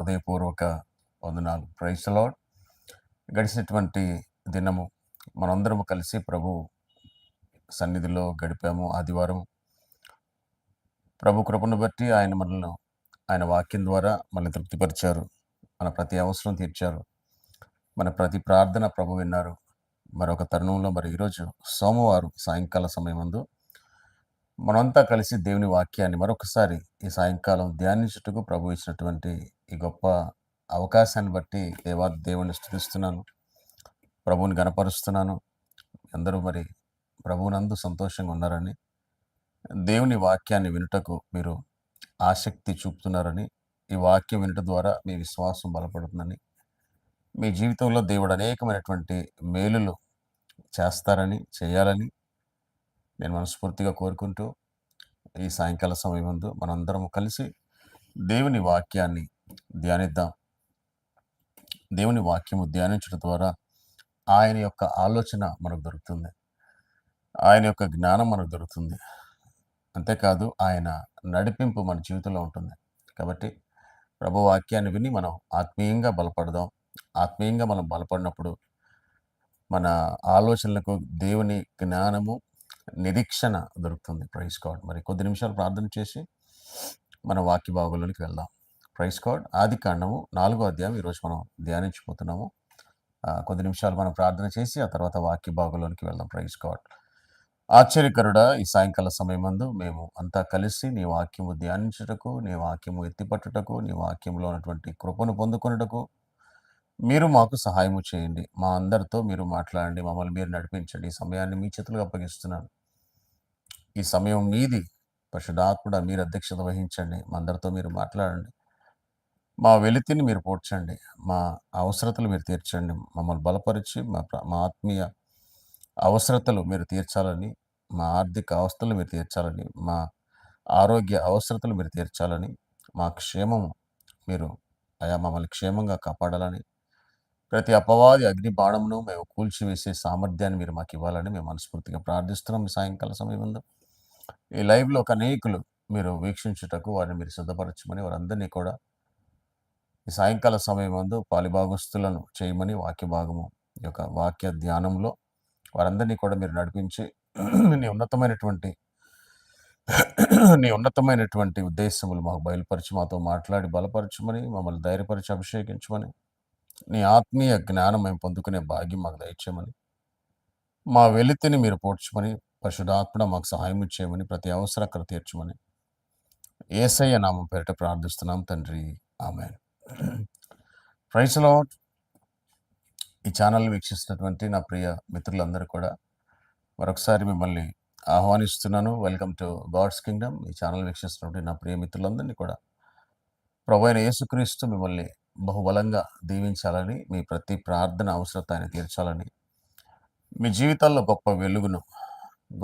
హృదయపూర్వక వందనాలు. Price lord గడిచినటువంటి దినము మనందరము కలిసి ప్రభు సన్నిధిలో గడిపాము ఆదివారం ప్రభు కృపను బట్టి ఆయన మనల్ని ఆయన వాక్యం ద్వారా మనల్ని తృప్తిపరిచారు. మన ప్రతి అవసరం తీర్చారు. మన ప్రతి ప్రార్థన ప్రభు విన్నారు. మరొక తరుణంలో మరి ఈరోజు సోమవారం సాయంకాల సమయం ముందు మనమంతా కలిసి దేవుని వాక్యాన్ని మరొకసారి ఈ సాయంకాలం ధ్యానించుటకు ప్రభు ఇచ్చినటువంటి ఈ గొప్ప అవకాశాన్ని బట్టి దేవా దేవుని స్థుతిస్తున్నాను ప్రభువుని గనపరుస్తున్నాను అందరూ మరి ప్రభువునందు సంతోషంగా ఉన్నారని దేవుని వాక్యాన్ని వినుటకు మీరు ఆసక్తి చూపుతున్నారని ఈ వాక్యం వినుట ద్వారా మీ విశ్వాసం బలపడుతుందని మీ జీవితంలో దేవుడు అనేకమైనటువంటి మేలులు చేస్తారని చేయాలని నేను మనస్ఫూర్తిగా కోరుకుంటూ ఈ సాయంకాల సమయం ముందు మనందరం కలిసి దేవుని వాక్యాన్ని ధ్యానిద్దాం. దేవుని వాక్యము ధ్యానించడం ద్వారా ఆయన యొక్క ఆలోచన మనకు దొరుకుతుంది. ఆయన యొక్క జ్ఞానం మనకు దొరుకుతుంది. అంతేకాదు ఆయన నడిపింపు మన జీవితంలో ఉంటుంది. కాబట్టి ప్రభు వాక్యాన్ని విని మనం ఆత్మీయంగా బలపడదాం. ఆత్మీయంగా మనం బలపడినప్పుడు మన ఆలోచనలకు దేవుని జ్ఞానము నిరీక్షణ దొరుకుతుంది. ప్రైస్ కార్డ్ మరి కొద్ది నిమిషాలు ప్రార్థన చేసి మన వాక్య భాగంలోనికి వెళ్దాం. ప్రైస్ కార్డ్ ఆది కాండము నాలుగో అధ్యాయం. ఈరోజు మనం ధ్యానించిపోతున్నాము కొద్ది నిమిషాలు మనం ప్రార్థన చేసి ఆ తర్వాత వాక్య భాగంలోనికి వెళ్దాం. ప్రైస్ కార్డ్ ఆశ్చర్యకరుడా ఈ సాయంకాల సమయం మందు మేము అంతా కలిసి నీ వాక్యము ధ్యానించుటకు నీ వాక్యము ఎత్తిపట్టుటకు నీ వాక్యంలో ఉన్నటువంటి కృపను పొందుకొనుటకు మీరు మాకు సహాయము చేయండి. మా అందరితో మీరు మాట్లాడండి. మమ్మల్ని మీరు నడిపించండి. ఈ సమయాన్ని మీ చేతులకు అప్పగిస్తున్నాను. ఈ సమయం మీది. పరిశుధాత్ముడ మీరు అధ్యక్షత వహించండి. మా అందరితో మీరు మాట్లాడండి. మా వెలితిని మీరు పోడ్చండి. మా అవసరతలు మీరు తీర్చండి. మమ్మల్ని బలపరిచి మా మా ఆత్మీయ అవసరతలు మీరు తీర్చాలని మా ఆర్థిక అవస్థలు మీరు తీర్చాలని మా ఆరోగ్య అవసరతలు మీరు తీర్చాలని మా క్షేమము మీరు అయా మమ్మల్ని క్షేమంగా కాపాడాలని ప్రతి అపవాది అగ్ని బాణమును మేము కూల్చివేసే సామర్థ్యాన్ని మీరు మాకు ఇవ్వాలని మేము మనస్ఫూర్తిగా ప్రార్థిస్తున్నాం. ఈ సాయంకాల సమయంలో ఈ లైవ్లో ఒక అనేకులు మీరు వీక్షించుటకు వారిని మీరు సిద్ధపరచమని వారందరినీ కూడా ఈ సాయంకాల సమయం ముందు పాలిభాగస్తులను చేయమని వాక్య భాగము ఈ యొక్క వాక్య ధ్యానంలో వారందరినీ కూడా మీరు నడిపించి నీ ఉన్నతమైనటువంటి నీ ఉన్నతమైనటువంటి ఉద్దేశములు మాకు బయలుపరిచి మాతో మాట్లాడి బలపరచమని మమ్మల్ని ధైర్యపరిచి అభిషేకించమని నీ ఆత్మీయ జ్ఞానం మేము పొందుకునే భాగ్యం మాకు దయచేయమని మా వెలితిని మీరు పోడ్చమని పరిశుధాత్మడ మాకు సహాయం చేయమని ప్రతి అవసరకర తీర్చమని ఏసయ్య నామం పేరిట ప్రార్థిస్తున్నాం తండ్రి. ఆమె ప్రైస్ లాట్ ఈ ఛానల్ వీక్షిస్తున్నటువంటి నా ప్రియ మిత్రులందరూ కూడా మరొకసారి మిమ్మల్ని ఆహ్వానిస్తున్నాను. వెల్కమ్ టు గాడ్స్ కింగ్డమ్ ఈ ఛానల్ వీక్షిస్తున్నటువంటి నా ప్రియ మిత్రులందరినీ కూడా ప్రభు అయిన యేసుక్రీస్తు మిమ్మల్ని బహుబలంగా దీవించాలని మీ ప్రతి ప్రార్థన అవసరత ఆయన తీర్చాలని మీ జీవితాల్లో గొప్ప వెలుగును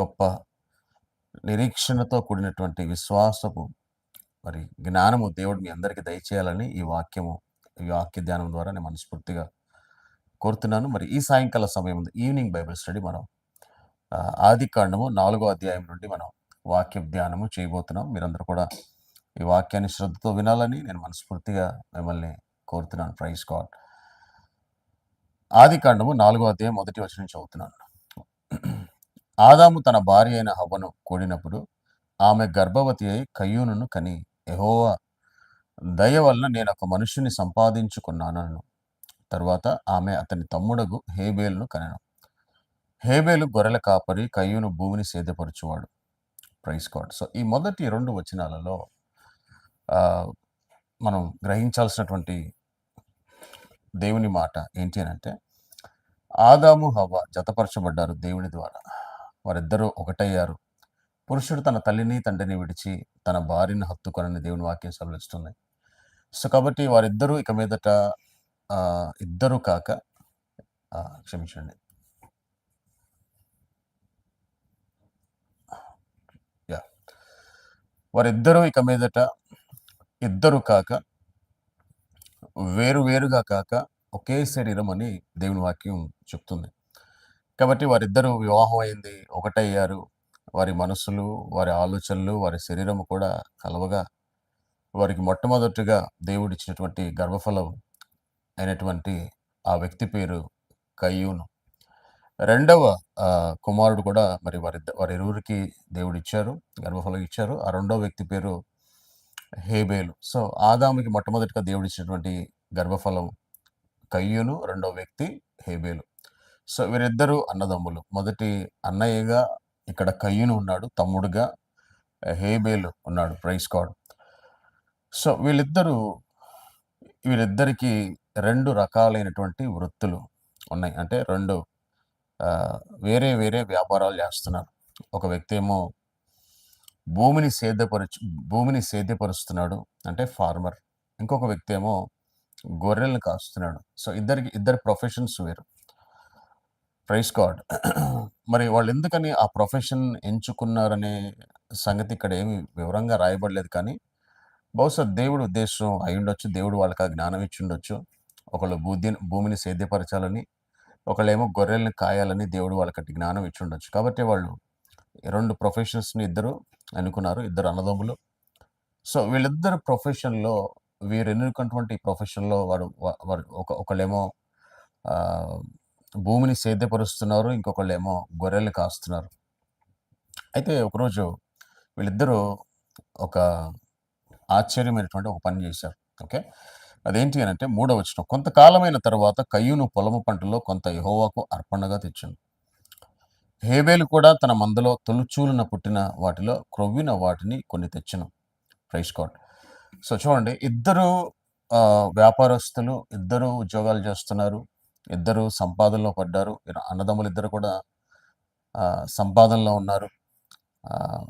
గొప్ప నిరీక్షణతో కూడినటువంటి విశ్వాసపు మరి జ్ఞానము దేవుడు మీ అందరికీ దయచేయాలని ఈ వాక్యము ఈ వాక్య ధ్యానం ద్వారా నేను మనస్ఫూర్తిగా కోరుతున్నాను. మరి ఈ సాయంకాల సమయం ఈవినింగ్ బైబిల్ స్టడీ మనం ఆది కాండము నాలుగో అధ్యాయం నుండి మనం వాక్య ధ్యానము చేయబోతున్నాం. మీరందరూ కూడా ఈ వాక్యాన్ని శ్రద్ధతో వినాలని నేను మనస్ఫూర్తిగా మిమ్మల్ని కోరుతున్నాను. Praise God. ఆది కాండము నాలుగో అధ్యాయం మొదటి వచనం చదువుతున్నాను. ఆదాము తన భార్య అయిన హవ్వను కూడినప్పుడు ఆమె గర్భవతి అయి కయ్యూనును కని యెహోవా దయ వలన నేను ఒక మనుషుని సంపాదించుకున్నానను. తరువాత ఆమె అతని తమ్ముడగు హేబేలును కనెను. హేబేలు గొర్రెల కాపరి కయ్యూను భూమిని సేదపరచువాడు ప్రైస్ గాడ్ సో ఈ మొదటి రెండు వచనాలలో మనం గ్రహించాల్సినటువంటి దేవుని మాట ఏంటి అని అంటే ఆదాము హవ జతపరచబడ్డారు దేవుని ద్వారా. వారిద్దరూ ఒకటయ్యారు. పురుషుడు తన తల్లిని తండ్రిని విడిచి తన భార్యను హత్తుకొనని దేవుని వాక్యం సెలవిస్తుంది. సో కాబట్టి వారిద్దరూ ఇక మీదట ఇద్దరు కాక క్షమించండి. యా. వారిద్దరూ ఇక మీదట ఇద్దరు కాక వేరు వేరుగా కాక ఒకే శరీరం అని దేవుని వాక్యం చెప్తుంది. కాబట్టి వారిద్దరూ వివాహం అయింది ఒకటయ్యారు. వారి మనసులు వారి ఆలోచనలు వారి శరీరం కూడా కలవగా వారికి మొట్టమొదటిగా దేవుడిచ్చినటువంటి గర్భఫలం అయినటువంటి ఆ వ్యక్తి పేరు కయ్యూను. రెండవ కుమారుడు కూడా మరి వారి వారి ఇరువురికి దేవుడు ఇచ్చారు గర్భఫలం ఇచ్చారు. ఆ రెండవ వ్యక్తి పేరు హేబేలు. సో ఆదాముకి మొట్టమొదటిగా దేవుడు ఇచ్చినటువంటి గర్భఫలం కయ్యూను రెండవ వ్యక్తి హేబేలు. సో వీరిద్దరూ అన్నదమ్ములు. మొదటి అన్నయ్యగా ఇక్కడ కయ్యను ఉన్నాడు తమ్ముడుగా హేబేలు ఉన్నాడు ప్రైస్ గాడ్ సో వీళ్ళిద్దరూ వీరిద్దరికి రెండు రకాలైనటువంటి వృత్తులు ఉన్నాయి. అంటే రెండు వేరే వేరే వ్యాపారాలు చేస్తున్నారు. ఒక వ్యక్తి ఏమో భూమిని సేద్యపరచు భూమిని సేద్యపరుస్తున్నాడు అంటే ఫార్మర్. ఇంకొక వ్యక్తి ఏమో గొర్రెలను కాస్తున్నాడు. సో ఇద్దరికి ఇద్దరు ప్రొఫెషన్స్ వేరు. Praise God. మరి వాళ్ళు ఎందుకని ఆ ప్రొఫెషన్ ఎంచుకున్నారనే సంగతి ఇక్కడ ఏమి వివరంగా రాయబడలేదు కానీ బహుశా దేవుడు ఉద్దేశం అయి ఉండొచ్చు దేవుడు వాళ్ళకి ఆ జ్ఞానం ఇచ్చి ఉండొచ్చు ఒకళ్ళు బుద్ధి భూమిని సేద్యపరచాలని ఒకళ్ళేమో గొర్రెల్ని కాయాలని దేవుడు వాళ్ళకి జ్ఞానం ఇచ్చి ఉండొచ్చు కాబట్టి వాళ్ళు రెండు ప్రొఫెషన్స్ని ఇద్దరు అనుకున్నారు ఇద్దరు అన్నదమ్ములు. సో వీళ్ళిద్దరు ప్రొఫెషన్లో వీరు ఎన్నుకున్నటువంటి ప్రొఫెషన్లో వాడు వాడు వారు ఒక ఒకళ్ళేమో భూమిని సేద్యపరుస్తున్నారు ఇంకొకళ్ళేమో గొర్రెలు కాస్తున్నారు. అయితే ఒకరోజు వీళ్ళిద్దరూ ఒక ఆశ్చర్యమైనటువంటి ఒక పని చేశారు. ఓకే? అదేంటి అని అంటే మూడవ వచ్చిన కొంతకాలమైన తర్వాత కయ్యూను పొలము పంటలో కొంత యహోవాకు అర్పణగా తెచ్చాను హేబేలు కూడా తన మందలో తొలుచూలున పుట్టిన వాటిలో క్రొవ్విన వాటిని కొన్ని తెచ్చను. ప్రైస్ కార్డ్ సో చూడండి ఇద్దరు వ్యాపారస్తులు ఇద్దరు ఉద్యోగాలు చేస్తున్నారు. ఇద్దరు సంపాదనలో పడ్డారు. అన్నదమ్ములు ఇద్దరు కూడా సంపాదనలో ఉన్నారు.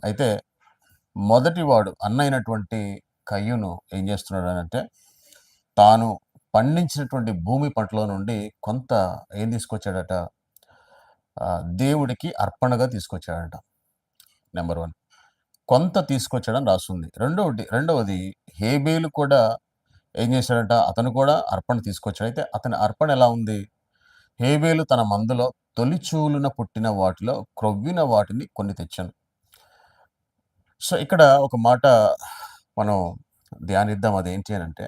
అయితే మొదటి వాడు అన్న అయినటువంటి కయ్యును ఏం చేస్తున్నాడు అంటే తాను పండించినటువంటి భూమి పంటలో నుండి కొంత ఏం తీసుకొచ్చాడట? దేవుడికి అర్పణగా తీసుకొచ్చాడట. Number one. కొంత తీసుకొచ్చాడని రాస్తుంది రెండవది రెండవది హేబేలు కూడా ఏం చేశాడంట? అతను కూడా అర్పణ తీసుకొచ్చాడు. అయితే అతని అర్పణ ఎలా ఉంది? హేబేలు తన మందులో తొలిచూలున పుట్టిన వాటిలో క్రొవ్విన వాటిని కొన్ని తెచ్చాను. సో ఇక్కడ ఒక మాట మనం ధ్యానిద్దాం. అదేంటి అని అంటే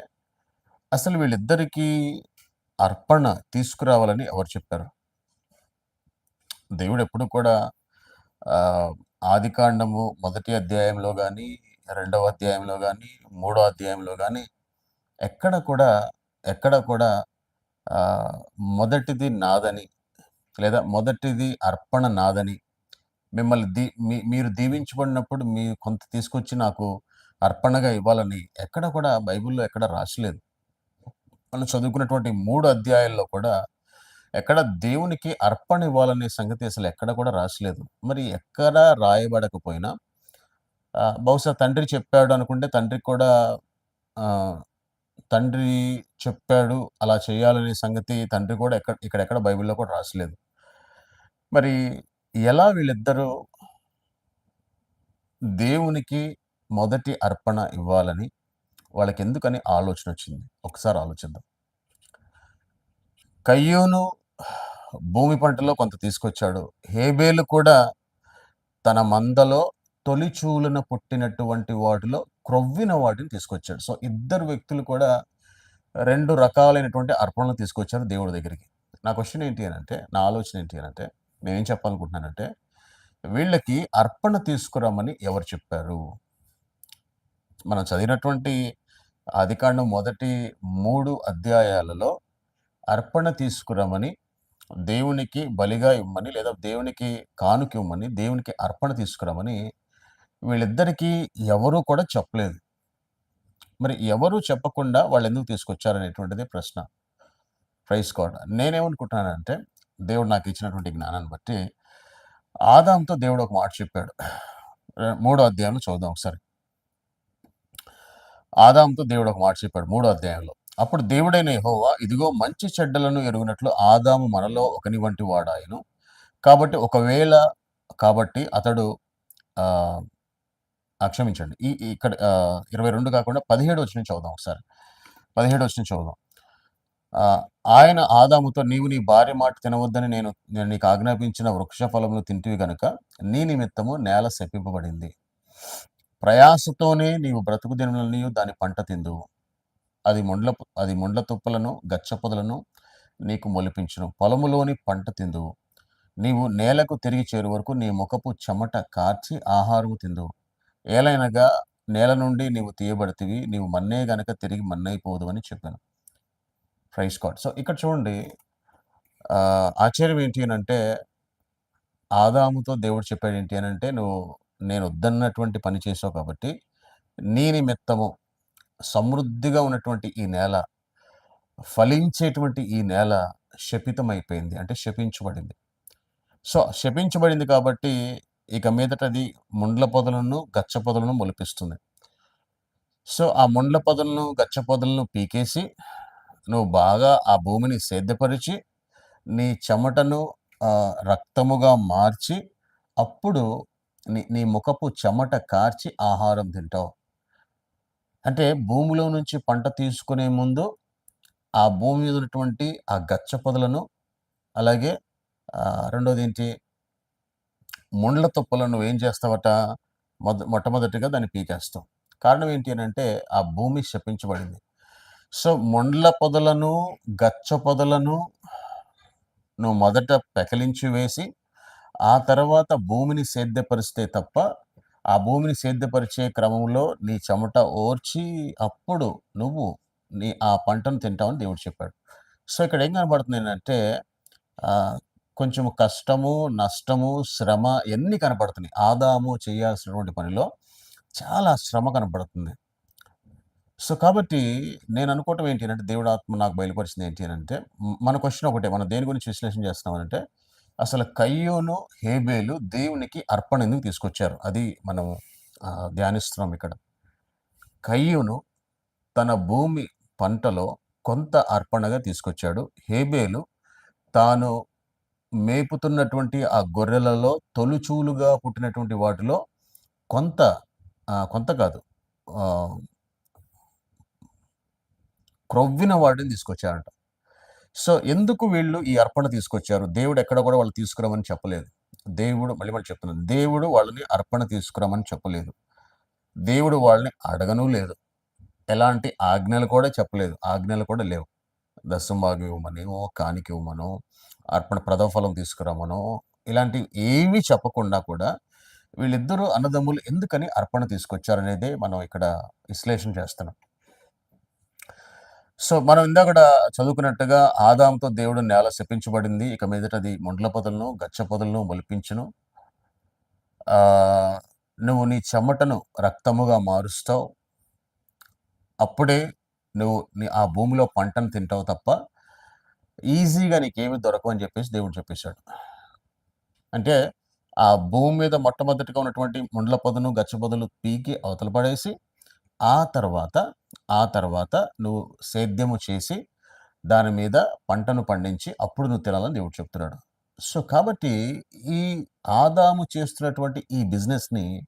అసలు వీళ్ళిద్దరికీ అర్పణ తీసుకురావాలని ఎవరు చెప్పారు? దేవుడు ఎప్పుడు కూడా ఆదికాండము మొదటి అధ్యాయంలో కానీ రెండవ అధ్యాయంలో కానీ మూడో అధ్యాయంలో కానీ ఎక్కడ కూడా ఎక్కడ కూడా మొదటిది నాదని లేదా మొదటిది అర్పణ నాదని మిమ్మల్ని దీ మీ మీరు దీవించబడినప్పుడు మీ కొంత తీసుకొచ్చి నాకు అర్పణగా ఇవ్వాలని ఎక్కడ కూడా బైబిల్లో ఎక్కడ రాసలేదు. మనం చదువుకున్నటువంటి మూడు అధ్యాయాల్లో కూడా ఎక్కడ దేవునికి అర్పణ ఇవ్వాలనే సంగతి అసలు ఎక్కడ కూడా రాసలేదు. మరి ఎక్కడ రాయబడకపోయినా బహుశా తండ్రి చెప్పాడు అనుకుంటే తండ్రికి కూడా తండ్రి చెప్పాడు అలా చేయాలనే సంగతి తండ్రి కూడా ఎక్కడ ఇక్కడెక్కడ బైబిల్లో కూడా రాసలేదు. మరి ఎలా వీళ్ళిద్దరూ దేవునికి మొదటి అర్పణ ఇవ్వాలని వాళ్ళకి ఎందుకని ఆలోచన వచ్చింది ఒకసారి ఆలోచిద్దాం. కయ్యూను భూమి పంటలో కొంత తీసుకొచ్చాడు. హేబేలు కూడా తన మందలో తొలిచూలున పుట్టినటువంటి వాటిలో క్రొవ్విన వాటిని తీసుకొచ్చాడు. సో ఇద్దరు వ్యక్తులు కూడా రెండు రకాలైనటువంటి అర్పణలు తీసుకొచ్చారు దేవుడి దగ్గరికి. నా క్వశ్చన్ ఏంటి అని అంటే నా ఆలోచన ఏంటి అని అంటే నేనేం చెప్పాలనుకుంటున్నానంటే వీళ్ళకి అర్పణ తీసుకురామని ఎవరు చెప్పారు? మనం చదివినటువంటి అధికారం మొదటి మూడు అధ్యాయాలలో అర్పణ తీసుకురామని దేవునికి బలిగా ఇవ్వమని లేదా దేవునికి కానుక ఇవ్వమని దేవునికి అర్పణ తీసుకురామని వీళ్ళిద్దరికీ ఎవరు కూడా చెప్పలేదు. మరి ఎవరూ చెప్పకుండా వాళ్ళు ఎందుకు తీసుకొచ్చారనేటువంటిది ప్రశ్న. Praise God. నేనేమనుకుంటున్నానంటే దేవుడు నాకు ఇచ్చినటువంటి జ్ఞానాన్ని బట్టి ఆదాంతో దేవుడు ఒక మాట చెప్పాడు. మూడో అధ్యాయంలో చూద్దాం ఒకసారి. ఆదాంతో దేవుడు ఒక మాట చెప్పాడు మూడో అధ్యాయంలో. అప్పుడు దేవుడైన హోవా ఇదిగో మంచి చెడ్డలను ఎరుగునట్లు ఆదాము మనలో ఒకని వంటి వాడాయను. కాబట్టి ఒకవేళ కాబట్టి అతడు క్షమించండి. ఈ ఇక్కడ ఇరవై రెండు కాకుండా పదిహేడు వచ్చిన చదువుదాం ఒకసారి. పదిహేడు వచ్చిన చదువుదాం. ఆయన ఆదాముతో నీవు నీ భార్య మాట తినవద్దని నేను నేను నీకు ఆజ్ఞాపించిన వృక్ష ఫలమును తింటివి గనుక నీ నిమిత్తము నేల శపింపబడింది. ప్రయాసతోనే నీవు బ్రతుకు దినములని దాని పంట తిందువు. అది ముండ్ల అది ముండ్ల తుప్పలను గచ్చ పొదలను నీకు మొలిపించును. పొలములోని పంట తిందువు. నీవు నేలకు తిరిగి చేరు వరకు నీ ముఖపు చెమట కార్చి ఆహారము తిందువు. ఏలైనగా నేల నుండి నీవు తీయబడితివి నీవు మన్నే గనక తిరిగి మన్నైపోదు అని చెప్పాను. ప్రైస్ కాట్ సో ఇక్కడ చూడండి ఆశ్చర్యం ఏంటి అని అంటే ఆదాముతో దేవుడు చెప్పాడు ఏంటి అని అంటే నువ్వు నేను వద్దన్నటువంటి పని చేసావు కాబట్టి నీ నిమిత్తము సమృద్ధిగా ఉన్నటువంటి ఈ నేల ఫలించేటువంటి ఈ నేల శపితమైపోయింది అంటే శపించబడింది. సో శపించబడింది కాబట్టి ఇక మీదట అది ముండ్ల పొదలను గచ్చ పొదలను మొలిపిస్తుంది. సో ఆ ముండ్ల పొదలను గచ్చ పొదలను పీకేసి నువ్వు బాగా ఆ భూమిని సేద్యపరిచి నీ చెమటను రక్తముగా మార్చి అప్పుడు నీ నీ ముఖపు చెమట కార్చి ఆహారం తింటావు. అంటే భూమిలో నుంచి పంట తీసుకునే ముందు ఆ భూమి మీద ఉన్నటువంటి ఆ గచ్చ పొదలను అలాగే రెండోది ఏంటి? ముండ్ల తుప్పలను నువ్వు ఏం చేస్తావట? మొద మొట్టమొదటిగా దాన్ని పీకేస్తాం కారణం ఏంటి అని అంటే ఆ భూమి శపించబడింది. సో ముండ్ల పొదలను గచ్చ పొదలను నువ్వు మొదట పెకలించి వేసి ఆ తర్వాత భూమిని సేద్యపరిస్తే తప్ప ఆ భూమిని సేద్యపరిచే క్రమంలో నీ చెమట ఓర్చి అప్పుడు నువ్వు నీ ఆ పంటను తింటావని దేవుడు చెప్పాడు. సో ఇక్కడ ఏం కనబడుతుంది ఏంటంటే కొంచెం కష్టము నష్టము శ్రమ ఎన్ని కనపడుతున్నాయి? ఆదాము చేయాల్సినటువంటి పనిలో చాలా శ్రమ కనపడుతుంది. సో కాబట్టి నేను అనుకోవటం ఏంటి అంటే దేవుడు ఆత్మ నాకు బయలుపరిచింది ఏంటి అని అంటే మన క్వశ్చన్ ఒకటే మనం దేని గురించి విశ్లేషణ చేస్తున్నామంటే అసలు కయ్యోను హేబేలు దేవునికి అర్పణ ఎందుకు తీసుకొచ్చారు? అది మనం ధ్యానిస్తున్నాం ఇక్కడ. కయ్యూను తన భూమి పంటలో కొంత అర్పణగా తీసుకొచ్చాడు. హేబేలు తాను మేపుతున్నటువంటి ఆ గొర్రెలలో తొలుచూలుగా పుట్టినటువంటి వాటిలో కొంత ఆ, కొంత కాదు. ఆ, క్రొవ్విన వాటిని తీసుకొచ్చారంట. సో ఎందుకు వీళ్ళు ఈ అర్పణ తీసుకొచ్చారు? దేవుడు ఎక్కడ కూడా వాళ్ళు తీసుకురామని చెప్పలేదు. దేవుడు మళ్ళీ మళ్ళీ చెప్తున్నాను. దేవుడు వాళ్ళని అర్పణ తీసుకురామని చెప్పలేదు. దేవుడు వాళ్ళని అడగను లేదు. ఎలాంటి ఆజ్ఞలు కూడా చెప్పలేదు. ఆజ్ఞలు కూడా లేవు. దశంభాగం ఇవ్వమని ఓ కానికి ఇవ్వమనో అర్పణ ప్రథమఫలం తీసుకురామనో ఇలాంటివి ఏమీ చెప్పకుండా కూడా వీళ్ళిద్దరూ అన్నదమ్ములు ఎందుకని అర్పణ తీసుకొచ్చారనేదే మనం ఇక్కడ విశ్లేషణ చేస్తున్నాం. సో మనం ఇందాక చదువుకున్నట్టుగా ఆదాంతో దేవుడు నేల శపించబడింది. ఇక మీదట అది ముండ్ల పొదలను గచ్చ పొదలను మొలిపించును. నువ్వు నీ చెమటను రక్తముగా మారుస్తావు. అప్పుడే నువ్వు నీ ఆ భూమిలో పంటను తింటావు తప్ప ఈజీగా నీకేమి దొరకవు అని చెప్పేసి దేవుడు చెప్పేశాడు. అంటే ఆ భూమి మీద మొట్టమొదటిగా ఉన్నటువంటి ముండ్ల పొదను గచ్చ పొదలు పీకి అవతల పడేసి ఆ తర్వాత ఆ తర్వాత నువ్వు సేద్యము చేసి దాని మీద పంటను పండించి అప్పుడు నువ్వు తినాలని దేవుడు చెప్తున్నాడు. సో కాబట్టి ఈ ఆదాము చేస్తున్నటువంటి ఈ బిజినెస్ని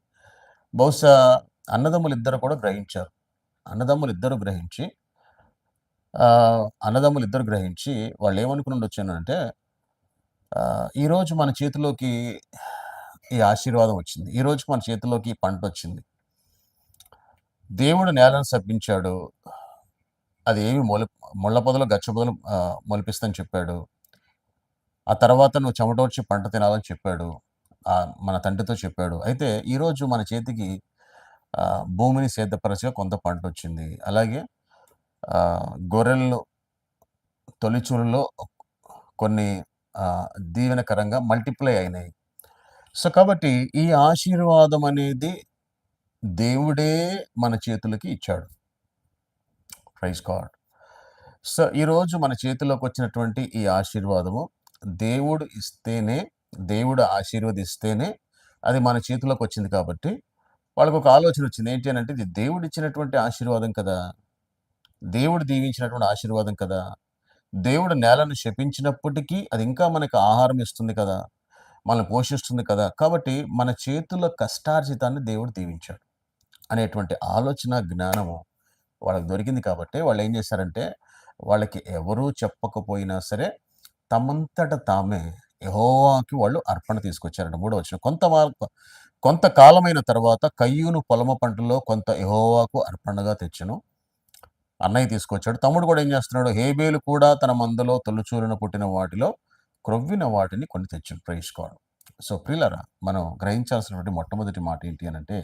బహుశా అన్నదమ్ములు ఇద్దరు కూడా గ్రహించారు. అన్నదమ్ములు ఇద్దరు గ్రహించి అన్నదమ్ములు ఇద్దరు గ్రహించి వాళ్ళు ఏమనుకుని ఉండొచ్చు అంటే ఈరోజు మన చేతిలోకి ఈ ఆశీర్వాదం వచ్చింది. ఈరోజు మన చేతిలోకి ఈ పంట వచ్చింది దేవుడు నేలను సప్పించాడు అది ఏమి మొల ముళ్ళ పొదలు గచ్చ పొదలు మొలిపిస్తని చెప్పాడు. ఆ తర్వాత నువ్వు చెమట వచ్చి పంట తినాలని చెప్పాడు. మన తండ్రితో చెప్పాడు. అయితే ఈరోజు మన చేతికి భూమిని సేద్యపరచగా కొంత పంట వచ్చింది అలాగే ఆ, గొర్రెలు తొలిచూరులో కొన్ని దీవెనకరంగా మల్టిప్లై అయినాయి. సో కాబట్టి ఈ ఆశీర్వాదం అనేది దేవుడే మన చేతులకి ఇచ్చాడు. ప్రైజ్ గాడ్ సో ఈరోజు మన చేతిలోకి వచ్చినటువంటి ఈ ఆశీర్వాదము దేవుడు ఇస్తేనే దేవుడు ఆశీర్వదిస్తేనే అది మన చేతిలోకి వచ్చింది కాబట్టి వాళ్ళకు ఒక ఆలోచన వచ్చింది. ఏంటి అని అంటే ఇది దేవుడు ఇచ్చినటువంటి ఆశీర్వాదం కదా. దేవుడు దీవించినటువంటి ఆశీర్వాదం కదా. దేవుడు నేలను శపించినప్పటికీ అది ఇంకా మనకు ఆహారం ఇస్తుంది కదా. మనల్ని పోషిస్తుంది కదా. కాబట్టి మన చేతుల కష్టార్జితాన్ని దేవుడు దీవించాడు అనేటువంటి ఆలోచన జ్ఞానము వాళ్ళకి దొరికింది కాబట్టి వాళ్ళు ఏం చేశారంటే వాళ్ళకి ఎవరూ చెప్పకపోయినా సరే తమంతట తామే యహోవాకి వాళ్ళు అర్పణ తీసుకొచ్చారంట. మూడో వచ్చిన కొంత కొంతకాలమైన తర్వాత కయ్యూను పొలము పంటలో కొంత యహోవాకు అర్పణగా తెచ్చను. అన్నయ్య తీసుకొచ్చాడు. తమ్ముడు కూడా ఏం చేస్తున్నాడు? హేబేలు కూడా తన మందలో తొలుచూలను పుట్టిన వాటిలో క్రొవ్విన వాటిని కొన్ని తెచ్చి ప్రయించుకోవడం సో ప్రియులరా మనం గ్రహించాల్సినటువంటి మొట్టమొదటి మాట ఏంటి అని అంటే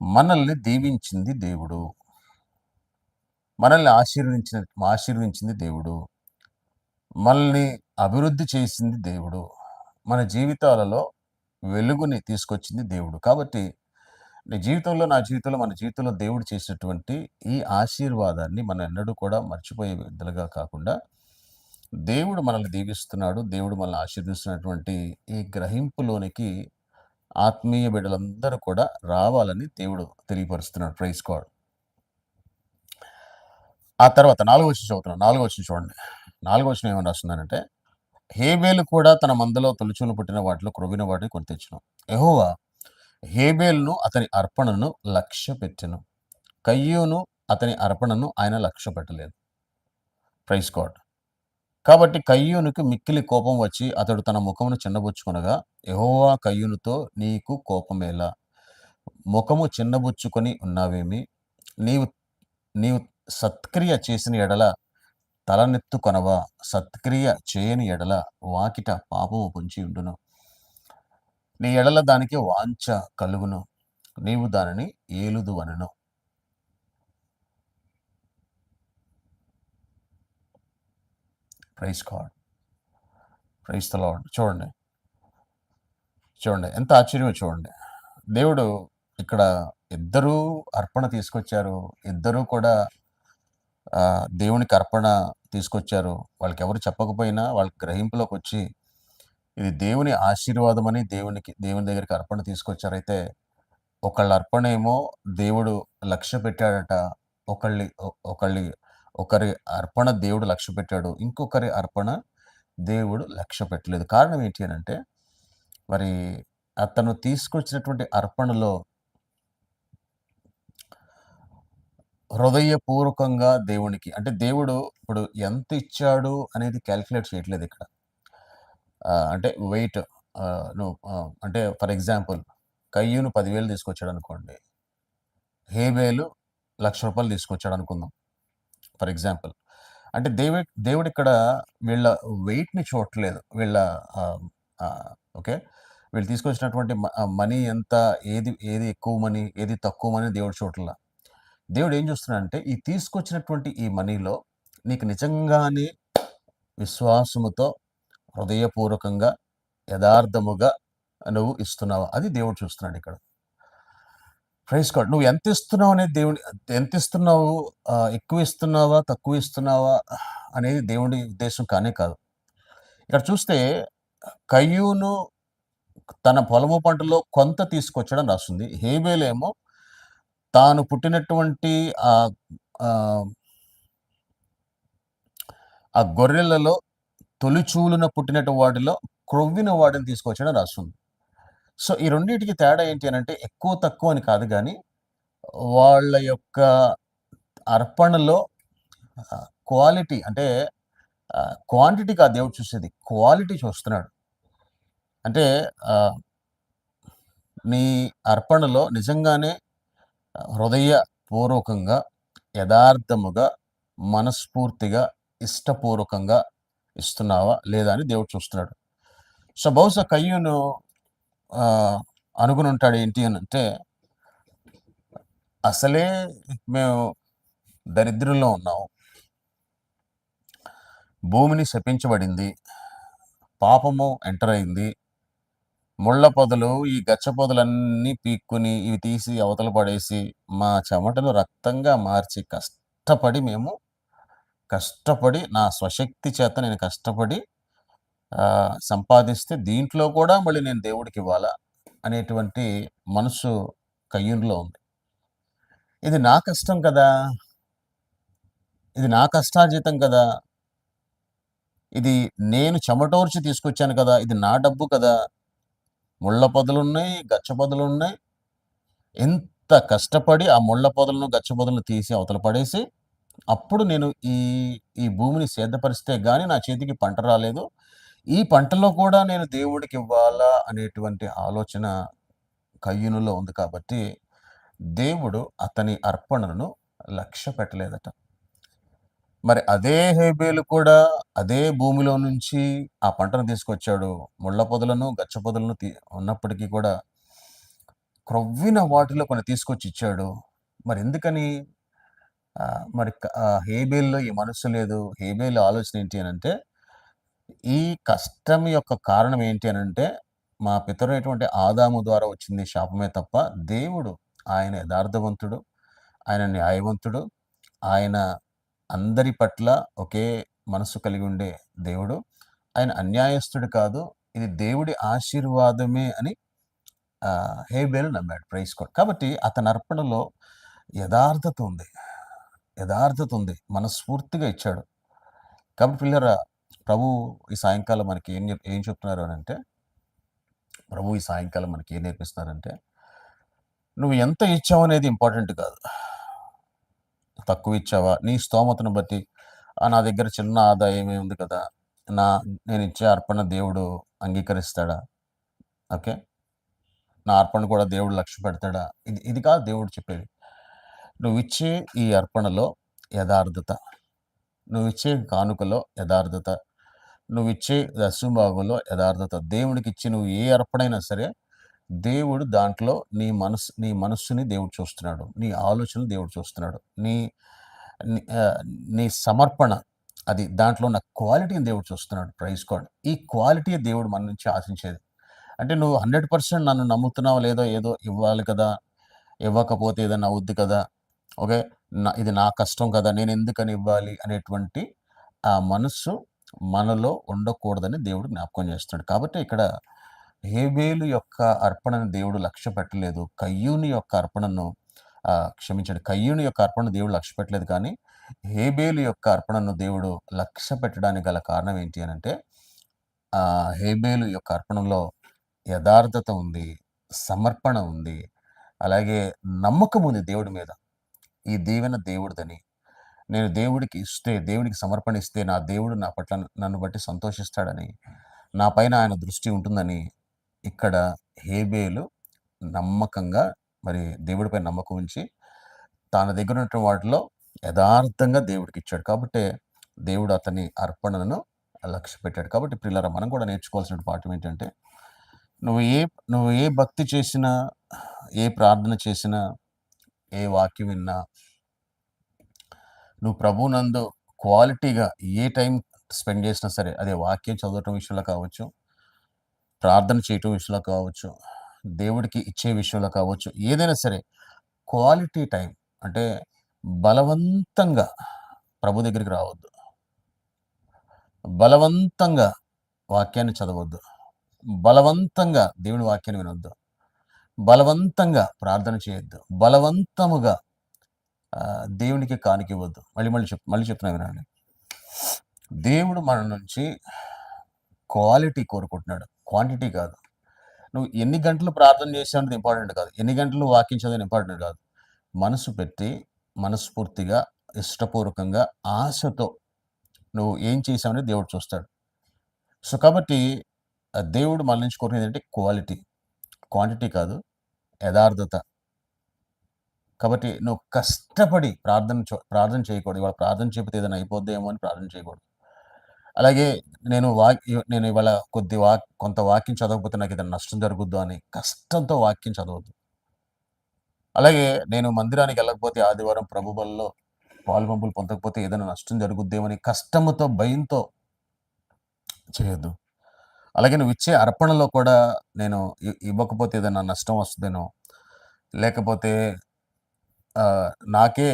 మనల్ని దీవించింది దేవుడు. మనల్ని ఆశీర్వించిన ఆశీర్వించింది దేవుడు. మనల్ని అభివృద్ధి చేసింది దేవుడు. మన జీవితాలలో వెలుగుని తీసుకొచ్చింది దేవుడు. కాబట్టి నీ జీవితంలో, నా జీవితంలో, మన జీవితంలో దేవుడు చేసినటువంటి ఈ ఆశీర్వాదాన్ని మనం ఎన్నడూ కూడా మర్చిపోయే విధంగా కాకుండా దేవుడు మనల్ని దీవిస్తున్నాడు. దేవుడు మనల్ని ఆశీర్దిస్తున్నటువంటి ఈ గ్రహింపులోనికి ఆత్మీయ బిడ్డలందరూ కూడా రావాలని దేవుడు తెలియపరుస్తున్నాడు. Praise God. ఆ తర్వాత నాలుగో వచ్చిన చదువుతున్నాను. నాలుగో వచ్చిన చూడండి. నాలుగో వచ్చిన ఏమని రాస్తున్నానంటే హేబేలు కూడా తన మందలో తొలిచూలు పుట్టిన వాటిలో క్రొవ్విన వాటిని కొని తెచ్చెను. ఎహోవా హేబేల్ను అతని అర్పణను లక్ష్య పెట్టెను. కయ్యూను అతని అర్పణను ఆయన లక్ష్య పెట్టలేదు. Praise God. కాబట్టి కయ్యూనుకి మిక్కిలి కోపం వచ్చి అతడు తన ముఖమును చిన్నబుచ్చుకొనగా ఎహోవా కయ్యూనుతో నీకు కోపమేలా ముఖము చిన్నబుచ్చుకొని ఉన్నావేమి నీవు నీవు సత్క్రియ చేసిన ఎడల తలనెత్తుకొనవా సత్క్రియ చేయని ఎడల వాకిట పాపము పొంచి ఉండును నీ ఎడల దానికి వాంఛ కలుగును నీవు దానిని ఏలుదు అనను. ప్రైస్ ప్రైజ్ ప్రైస్ లార్డ్ చూడండి. చూడండి ఎంత ఆశ్చర్యమో చూడండి. దేవుడు ఇక్కడ ఇద్దరూ అర్పణ తీసుకొచ్చారు. ఇద్దరూ కూడా దేవునికి అర్పణ తీసుకొచ్చారు. వాళ్ళకి ఎవరు చెప్పకపోయినా వాళ్ళకి గ్రహింపులోకి వచ్చి ఇది దేవుని ఆశీర్వాదం అని దేవునికి దేవుని దగ్గరికి అర్పణ తీసుకొచ్చారైతే ఒకళ్ళ అర్పణ ఏమో దేవుడు లక్ష్య పెట్టాడట. ఒకళ్ళి ఒకళ్ళి ఒకరి అర్పణ దేవుడు లక్ష్య పెట్టాడు. ఇంకొకరి అర్పణ దేవుడు లక్ష్య పెట్టలేదు. కారణం ఏంటి అని అంటే మరి అతను తీసుకొచ్చినటువంటి అర్పణలో హృదయపూర్వకంగా దేవునికి అంటే దేవుడు ఇప్పుడు ఎంత ఇచ్చాడు అనేది క్యాల్కులేట్ చేయట్లేదు ఇక్కడ. అంటే వెయిట్ నువ్వు అంటే ఫర్ ఎగ్జాంపుల్ కయ్యూను పదివేలు తీసుకొచ్చాడు అనుకోండి హేబేలు లక్ష రూపాయలు తీసుకొచ్చాడు అనుకుందాం ఫర్ ఎగ్జాంపుల్. అంటే దేవుడి దేవుడు ఇక్కడ వీళ్ళ వెయిట్ని చూడట్లేదు. వీళ్ళ ఓకే? వీళ్ళు తీసుకొచ్చినటువంటి మనీ ఎంత ఏది ఏది ఎక్కువ మనీ ఏది తక్కువ మనీ దేవుడు చూడట్లా. దేవుడు ఏం చూస్తున్నాడంటే ఈ తీసుకొచ్చినటువంటి ఈ మనీలో నీకు నిజంగానే విశ్వాసముతో హృదయపూర్వకంగా యథార్థముగా నువ్వు ఇస్తున్నావా. అది దేవుడు చూస్తున్నాడు ఇక్కడ. ప్రైస్ కార్డ్ నువ్వు ఎంత ఇస్తున్నావు అనేది దేవుడి ఎంత ఇస్తున్నావు ఎక్కువ ఇస్తున్నావా తక్కువ ఇస్తున్నావా అనేది దేవుడి ఉద్దేశం కానే కాదు. ఇక్కడ చూస్తే కయ్యూను తన పొలము పంటలో కొంత తీసుకొచ్చడం రాస్తుంది. హేబేలేమో తాను పుట్టినటువంటి ఆ గొర్రెలలో తొలిచూలున పుట్టినటు వాడిలో క్రొవ్విన వాడిని తీసుకొచ్చాడని రాస్తుంది సో ఈ రెండింటికి తేడా ఏంటి అని అంటే ఎక్కువ తక్కువ అని కాదు కానీ వాళ్ళ యొక్క అర్పణలో క్వాలిటీ అంటే క్వాంటిటీ కాదు దేవుడు చూసేది. క్వాలిటీ చూస్తున్నాడు. అంటే నీ అర్పణలో నిజంగానే హృదయపూర్వకంగా యథార్థముగా మనస్ఫూర్తిగా ఇష్టపూర్వకంగా ఇస్తున్నావా లేదా అని దేవుడు చూస్తున్నాడు. సో బహుశా కయ్యూను ఆ, ఉంటాడు ఏంటి అని అంటే అసలే మేము దరిద్రంలో ఉన్నాం. భూమిని శపించబడింది. పాపము ఎంటర్ అయింది. ముళ్ళ పొదలు ఈ గచ్చ పొదలన్నీ పీక్కుని ఇవి తీసి అవతల పడేసి మా చెమటను రక్తంగా మార్చి కష్టపడి మేము కష్టపడి నా స్వశక్తి చేత నేను కష్టపడి సంపాదిస్తే దీంట్లో కూడా మళ్ళీ నేను దేవుడికి ఇవ్వాలా అనేటువంటి మనసు కయ్యూన్లో ఉంది. ఇది నా కష్టం కదా? ఇది నా కష్టార్జితం కదా? ఇది నేను చెమటోర్చి తీసుకొచ్చాను కదా? ఇది నా డబ్బు కదా? ముళ్ళ పొదలున్నాయి గచ్చ పొదలున్నాయి. ఎంత కష్టపడి ఆ ముళ్ళ పొదలను గచ్చ పొదలను తీసి అవతల పడేసి అప్పుడు నేను ఈ ఈ భూమిని సేదపరిస్తే కానీ నా చేతికి పంట రాలేదు. ఈ పంటలో కూడా నేను దేవుడికి ఇవ్వాలా అనేటువంటి ఆలోచన కయ్యూనులో ఉంది కాబట్టి దేవుడు అతని అర్పణను లక్ష్య పెట్టలేదట. మరి అదే హేబేలు కూడా అదే భూమిలో నుంచి ఆ పంటను తీసుకొచ్చాడు. ముళ్ళ పొదలను గచ్చ పొదలను తీ- ఉన్నప్పటికీ కూడా క్రొవ్విన వాటిలో కొన్ని తీసుకొచ్చి ఇచ్చాడు. మరి ఎందుకని మరి హేబేల్లో ఈ మనస్సు లేదు. హేబేల్ ఆలోచన ఏంటి అని అంటే ఈ కష్టం యొక్క కారణం ఏంటి అని అంటే మా పితరైనటువంటి ఆదాము ద్వారా వచ్చింది శాపమే తప్ప దేవుడు ఆయన యథార్థవంతుడు ఆయన న్యాయవంతుడు ఆయన అందరి పట్ల ఒకే మనసు కలిగి ఉండే దేవుడు. ఆయన అన్యాయస్తుడు కాదు. ఇది దేవుడి ఆశీర్వాదమే అని హేబేల్ నమ్మాడు. Praise God. కాబట్టి అతని అర్పణలో యథార్థత ఉంది. యథార్థత ఉంది మనస్ఫూర్తిగా ఇచ్చాడు. కాబట్టి పిల్లరా ప్రభు ఈ సాయంకాలం మనకి ఏం చెప్- ఏం చెప్తున్నారు అని అంటే ప్రభు ఈ సాయంకాలం మనకి ఏం నేర్పిస్తున్నారంటే నువ్వు ఎంత ఇచ్చావు అనేది ఇంపార్టెంట్ కాదు. తక్కువ ఇచ్చావా? నీ స్తోమతను బట్టి నా దగ్గర చిన్న ఆదాయమే ఉంది కదా నా నేను ఇచ్చే అర్పణ దేవుడు అంగీకరిస్తాడా? ఓకే? నా అర్పణ కూడా దేవుడు లక్ష్య పెడతాడా? ఇది ఇది కాదు దేవుడు చెప్పేది. నువ్వు ఇచ్చే ఈ అర్పణలో యథార్థత. నువ్వు ఇచ్చే కానుకలో యథార్థత. నువ్వు ఇచ్చే దశభాగంలో యథార్థత. దేవుడికి ఇచ్చి నువ్వు ఏ అర్పణైనా సరే దేవుడు దాంట్లో నీ మనసు నీ మనస్సుని దేవుడు చూస్తున్నాడు. నీ ఆలోచనలు దేవుడు చూస్తున్నాడు. నీ నీ- నీ సమర్పణ అది దాంట్లో ఉన్న క్వాలిటీని దేవుడు చూస్తున్నాడు. ప్రైజ్ కోడ్ ఈ క్వాలిటీ దేవుడు మన నుంచి ఆశించేది. అంటే నువ్వు హండ్రెడ్ పర్సెంట్ నన్ను నమ్ముతున్నావు లేదో ఏదో ఇవ్వాలి కదా. ఇవ్వకపోతే ఏదైనా అవుద్ది కదా. ఓకే? నా ఇది నా కష్టం కదా నేను ఎందుకని ఇవ్వాలి అనేటువంటి ఆ మనస్సు మనలో ఉండకూడదని దేవుడు జ్ఞాపకం చేస్తున్నాడు కాబట్టి ఇక్కడ హేబేలు యొక్క అర్పణను దేవుడు లక్ష్య పెట్టలేదు. కయ్యూని యొక్క అర్పణను క్షమించండి కయ్యూని యొక్క అర్పణను దేవుడు లక్ష్య పెట్టలేదు. కానీ హేబేలు యొక్క అర్పణను దేవుడు లక్ష్య పెట్టడానికి గల కారణం ఏంటి అని అంటే హేబేలు యొక్క అర్పణలో యథార్థత ఉంది సమర్పణ ఉంది అలాగే నమ్మకం ఉంది దేవుడి మీద. ఈ దీవెన దేవుడిదని. నేను దేవుడికి ఇస్తే దేవుడికి సమర్పణ ఇస్తే నా దేవుడు నా పట్ల నన్ను బట్టి సంతోషిస్తాడని నా పైన ఆయన దృష్టి ఉంటుందని ఇక్కడ హేబేలు నమ్మకంగా మరి దేవుడిపై నమ్మకం ఉంచి తన దగ్గర ఉన్న వాటిలో యథార్థంగా దేవుడికి ఇచ్చాడు. కాబట్టి దేవుడు అతని అర్పణను లక్ష్య పెట్టాడు కాబట్టి పిల్లల మనం కూడా నేర్చుకోవాల్సిన పాఠం ఏంటంటే నువ్వు ఏ నువ్వు ఏ భక్తి చేసినా ఏ ప్రార్థన చేసినా ఏ వాక్యం విన్నా నువ్వు ప్రభునందు క్వాలిటీగా ఏ టైం స్పెండ్ చేసినా సరే అదే వాక్యం చదవటం విషయంలో కావచ్చు ప్రార్థన చేయటం విషయంలో కావచ్చు దేవుడికి ఇచ్చే విషయంలో కావచ్చు ఏదైనా సరే క్వాలిటీ టైం అంటే బలవంతంగా ప్రభు దగ్గరికి రావద్దు. బలవంతంగా వాక్యాన్ని చదవద్దు. బలవంతంగా దేవుని వాక్యాన్ని వినొద్దు. బలవంతంగా ప్రార్థన చేయొద్దు. బలవంతముగా దేవునికి కానికివ్వద్దు. మళ్ళీ మళ్ళీ చెప్ మళ్ళీ చెప్తున్నా వినండి. దేవుడు మన నుంచి క్వాలిటీ కోరుకుంటున్నాడు. క్వాంటిటీ కాదు. నువ్వు ఎన్ని గంటలు ప్రార్థన చేసావు ఇంపార్టెంట్ కాదు. ఎన్ని గంటలు వాక్యం చదివిన ఇంపార్టెంట్ కాదు. మనసు పెట్టి మనస్ఫూర్తిగా ఇష్టపూర్వకంగా ఆశతో నువ్వు ఏం చేసావని దేవుడు చూస్తాడు. సో కాబట్టి దేవుడు మన నుంచి కోరుకునేది ఏంటంటే క్వాలిటీ. క్వాంటిటీ కాదు. యథార్థత. కాబట్టి నువ్వు కష్టపడి ప్రార్థన ప్రార్థన చేయకూడదు. ఇవాళ ప్రార్థన చెబితే ఏదైనా అయిపోద్దేమో అని ప్రార్థన చేయకూడదు. అలాగే నేను వాక్ నేను ఇవాళ కొద్ది వాక్ కొంత వాక్యం చదవకపోతే నాకు ఏదైనా నష్టం జరుగుద్దు అని కష్టంతో వాక్యం చదవద్దు. అలాగే నేను మందిరానికి వెళ్ళకపోతే ఆదివారం ప్రభుబల్లో బలలో పొందకపోతే ఏదైనా నష్టం జరుగుద్దేమని కష్టముతో భయంతో చేయొద్దు. అలాగే నువ్వు ఇచ్చే అర్పణలో కూడా నేను ఇవ్వకపోతే ఏదైనా నష్టం వస్తుందేనో లేకపోతే నాకే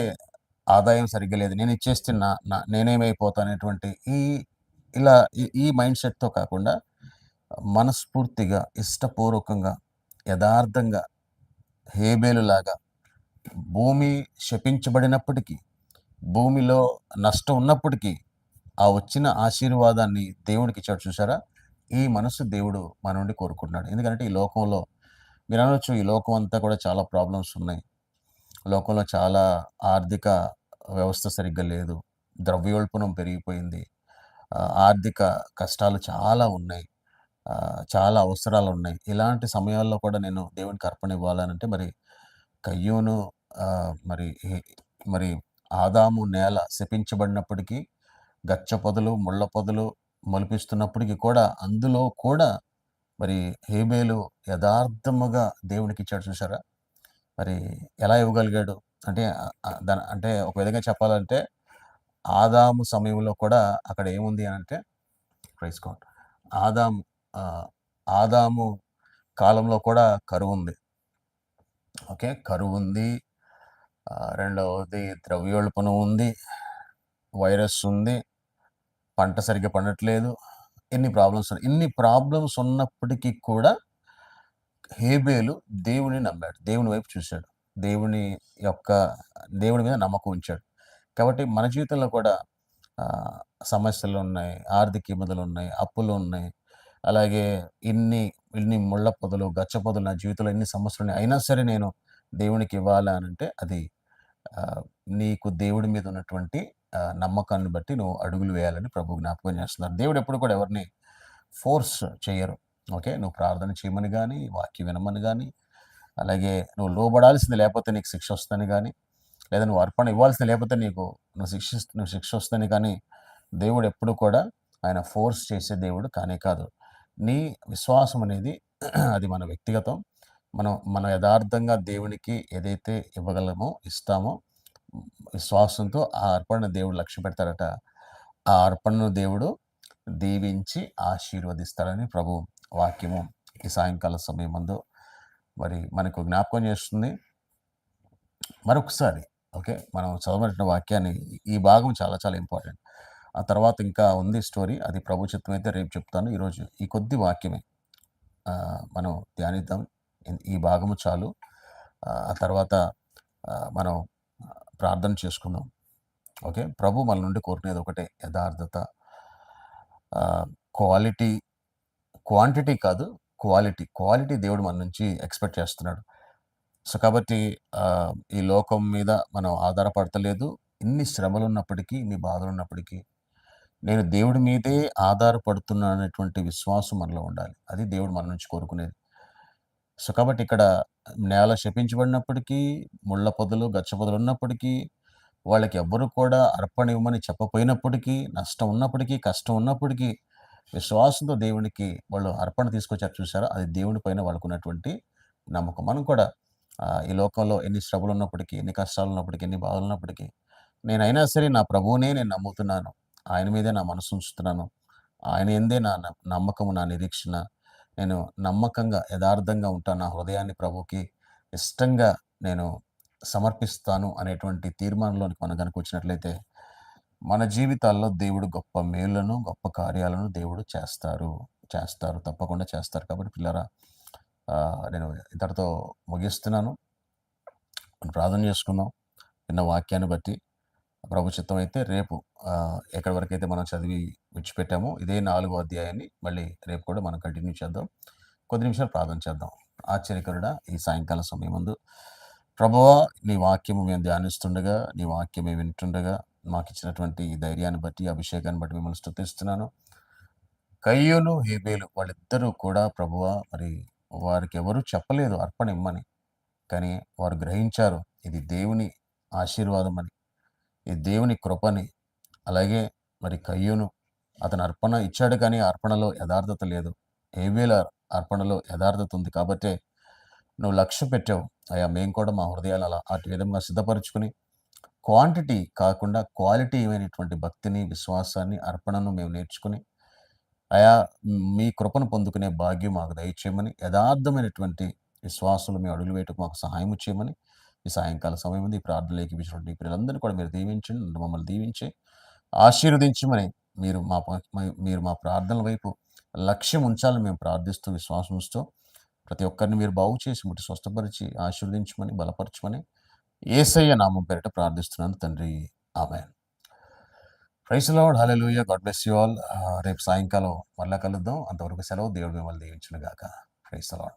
ఆదాయం సరిగ్గా లేదు నేను ఇచ్చేస్తున్నా నా నేనేమైపోతానేటువంటి ఈ ఇలా ఈ- ఈ మైండ్ సెట్తో కాకుండా మనస్ఫూర్తిగా ఇష్టపూర్వకంగా యథార్థంగా హేబేలులాగా భూమి శపించబడినప్పటికీ భూమిలో నష్టం ఉన్నప్పటికీ ఆ వచ్చిన ఆశీర్వాదాన్ని దేవుడికి ఇచ్చాడు చూసారా ఈ మనసు దేవుడు మన నుండి కోరుకుంటున్నాడు. ఎందుకంటే ఈ లోకంలో మీరు అనొచ్చు ఈ లోకం అంతా కూడా చాలా ప్రాబ్లమ్స్ ఉన్నాయి. లోకంలో చాలా ఆర్థిక వ్యవస్థ సరిగ్గా లేదు. ద్రవ్యోల్బణం పెరిగిపోయింది. ఆర్థిక కష్టాలు చాలా ఉన్నాయి. చాలా అవసరాలు ఉన్నాయి. ఇలాంటి సమయాల్లో కూడా నేను దేవునికి అర్పణ ఇవ్వాలనంటే మరి కయ్యూను మరి మరి ఆదాము నేల శపించబడినప్పటికీ, గచ్చ పొదలు, ముళ్ళ పొదలు మొలిపిస్తున్నప్పటికీ కూడా అందులో కూడా మరి హేబేలు యథార్థముగా దేవునికి ఇచ్చాడు చూసారా? మరి ఎలా ఇవ్వగలిగాడు? అంటే దాని అంటే ఒక విధంగా చెప్పాలంటే ఆదాము సమయంలో కూడా అక్కడ ఏముంది అంటే ప్రైస్ కార్డ్ ఆదాము ఆదాము కాలంలో కూడా కరువు ఉంది ఓకే. కరువు ఉంది రెండవది ద్రవ్యోల్బణం ఉంది. వైరస్ ఉంది. పంట సరిగ్గా పండట్లేదు. ఎన్ని ప్రాబ్లమ్స్ ఉన్నాయి. ఇన్ని ప్రాబ్లమ్స్ ఉన్నప్పటికీ కూడా హేబేలు దేవుడిని నమ్మాడు. దేవుని వైపు చూశాడు దేవుని యొక్క దేవుని మీద నమ్మకం ఉంచాడు. కాబట్టి మన జీవితంలో కూడా సమస్యలు ఉన్నాయి ఆర్థిక మధ్యలు ఉన్నాయి అప్పులు ఉన్నాయి అలాగే ఇన్ని, ఇన్ని ముళ్ళ పొదలు, గచ్చ పొదలు నా జీవితంలో ఎన్ని సమస్యలున్నాయి. అయినా సరే నేను దేవునికి ఇవ్వాలా అంటే అది నీకు దేవుడి మీద ఉన్నటువంటి నమ్మకాన్ని బట్టి నువ్వు అడుగులు వేయాలని ప్రభు జ్ఞాపకం చేస్తున్నారు. దేవుడు ఎప్పుడు కూడా ఎవరిని ఫోర్స్ చేయరు ఓకే. నువ్వు ప్రార్థన చేయమని కానీ వాక్యం వినమని కానీ అలాగే నువ్వు లోబడాల్సింది లేకపోతే నీకు శిక్ష వస్తదని కానీ లేదా నువ్వు అర్పణ ఇవ్వాల్సింది లేకపోతే నీకు నువ్వు శిక్ష నువ్వు శిక్ష వస్తదని కానీ, దేవుడు ఎప్పుడు కూడా ఆయన ఫోర్స్ చేసే దేవుడు కానే కాదు. నీ విశ్వాసం అనేది అది మన వ్యక్తిగతం. మనం మనం యథార్థంగా దేవునికి ఏదైతే ఇవ్వగలమో, ఇస్తామో విశ్వాసంతో ఆ అర్పణను దేవుడు లక్ష్య పెడతారట ఆ అర్పణను దేవుడు దీవించి ఆశీర్వదిస్తాడని ప్రభు వాక్యము ఈ సాయంకాల సమయమందు మరి మనకు జ్ఞాపకం చేస్తుంది. మరొకసారి ఓకే. మనం చదవబడిన వాక్యాన్ని ఈ భాగం చాలా చాలా ఇంపార్టెంట్. ఆ తర్వాత ఇంకా ఉంది స్టోరీ. అది ప్రభు చిత్తమైతే రేపు చెప్తాను. ఈరోజు ఈ కొద్ది వాక్యమే మనం ధ్యానిద్దాం. ఈ భాగము చాలు. ఆ తర్వాత మనం ప్రార్థన చేసుకున్నాం ఓకే. ప్రభు మన నుండి కోరుకునేది ఒకటే యథార్థత. క్వాలిటీ, క్వాంటిటీ కాదు క్వాలిటీ. క్వాలిటీ దేవుడు మన నుంచి ఎక్స్‌పెక్ట్ చేస్తున్నాడు. సో, కాబట్టి ఈ లోకం మీద మనం ఆధారపడతలేదు. ఇన్ని శ్రమలు ఉన్నప్పటికీ ఇన్ని బాధలు ఉన్నప్పటికీ నేను దేవుడి మీదే ఆధారపడుతున్నాననేటువంటి విశ్వాసం మనలో ఉండాలి. అది దేవుడు మన నుంచి కోరుకునేది. సో, కాబట్టి ఇక్కడ నేల శపించబడినప్పటికీ, ముళ్ళ పొదలు, గచ్చ పొదలు ఉన్నప్పటికీ, వాళ్ళకి ఎవ్వరు కూడా అర్పణ ఇవ్వమని చెప్పపోయినప్పటికీ, నష్టం ఉన్నప్పటికీ, కష్టం ఉన్నప్పటికీ, విశ్వాసంతో దేవునికి వాళ్ళు అర్పణ తీసుకొచ్చారు చూసారా? అది దేవుని పైన వాళ్ళకున్నటువంటి నమ్మకం. మనం కూడా ఈ లోకంలో ఎన్ని శ్రమలున్నప్పటికీ, ఎన్ని కష్టాలు ఉన్నప్పటికీ ఎన్ని బాధలు ఉన్నప్పటికీ నేనైనా సరే నా ప్రభువునే నేను నమ్ముతున్నాను. ఆయన మీదే నా మనసు ఉంచుతున్నాను. ఆయన ఎందే నా న నమ్మకము, నా నిరీక్షణ. నేను నమ్మకంగా, యథార్థంగా ఉంటాను. నా హృదయాన్ని ప్రభుకి ఇష్టంగా నేను సమర్పిస్తాను అనేటువంటి తీర్మానంలోనికి మనం గనుక వచ్చినట్లయితే, మన జీవితాల్లో దేవుడు గొప్ప మేలులను, గొప్ప కార్యాలను దేవుడు చేస్తారు. చేస్తారు. తప్పకుండా చేస్తారు. కాబట్టి పిల్లరా నేను ఇంతటితో ముగిస్తున్నాను. ప్రార్థన చేసుకుందాం. విన్న వాక్యాన్ని బట్టి ప్రభు అయితే రేపు ఎక్కడి వరకు అయితే మనం చదివి విడిచిపెట్టామో ఇదే నాలుగో అధ్యాయాన్ని మళ్ళీ రేపు కూడా మనం కంటిన్యూ చేద్దాం. కొద్ది నిమిషాలు ప్రార్థన చేద్దాం. ఆశ్చర్యకరుడ ఈ సాయంకాల ముందు ప్రభువ నీ వాక్యము మేము ధ్యానిస్తుండగా, నీ వాక్యమే వింటుండగా వింటుండగా, మాకిచ్చినటువంటి ఈ ధైర్యాన్ని బట్టి, అభిషేకాన్ని బట్టి మిమ్మల్ని స్థుతిస్తున్నాను కయ్యోలు హేబేలు వాళ్ళిద్దరూ కూడా ప్రభువ మరి వారికెవరు చెప్పలేదు అర్పణ ఇమ్మని. కానీ వారు గ్రహించారు. ఇది దేవుని ఆశీర్వాదం అని ఈ దేవుని కృపని. అలాగే మరి కయ్యూను అతను అర్పణ ఇచ్చాడు కానీ, అర్పణలో యథార్థత లేదు. హేబేలు అర్పణలో యథార్థత ఉంది కాబట్టి నువ్వు లక్ష్య పెట్టావు. అయ్యా! మేము కూడా మా హృదయాలు అలా అటు విధంగా సిద్ధపరచుకుని క్వాంటిటీ కాకుండా క్వాలిటీ అయినటువంటి భక్తిని, విశ్వాసాన్ని, అర్పణను మేము నేర్చుకుని అయా! మీ కృపను పొందుకునే భాగ్యం మాకు దయచేయమని, యథార్థమైనటువంటి విశ్వాసులు మేము అడుగులు వేయటకు మాకు సహాయం చేయమని, ఈ సాయంకాల సమయం ఈ ప్రార్థనలో ఏకీభవించినటువంటి ఈ కూడా మీరు దీవించండి. మమ్మల్ని దీవించి, ఆశీర్వదించమని మీరు మా మీరు మా ప్రార్థనల వైపు లక్ష్యం ఉంచాలని మేము ప్రార్థిస్తూ, విశ్వాసం ఉంచుతూ, ప్రతి ఒక్కరిని మీరు బాగు చేసి, ముట్టి స్వస్థపరిచి, ఆశీర్వదించమని, బలపరచమని, యేసయ్య నామం పేరిట ప్రార్థిస్తున్నాను తండ్రి. ఆమె ప్రైస్ లాడ్ హలే hallelujah. God bless you all. రేపు సాయంకాలం మళ్ళా కలుద్దాం. అంతవరకు సెలవు. దేవుడు మిమ్మల్ని దీవించును గాక. Price lord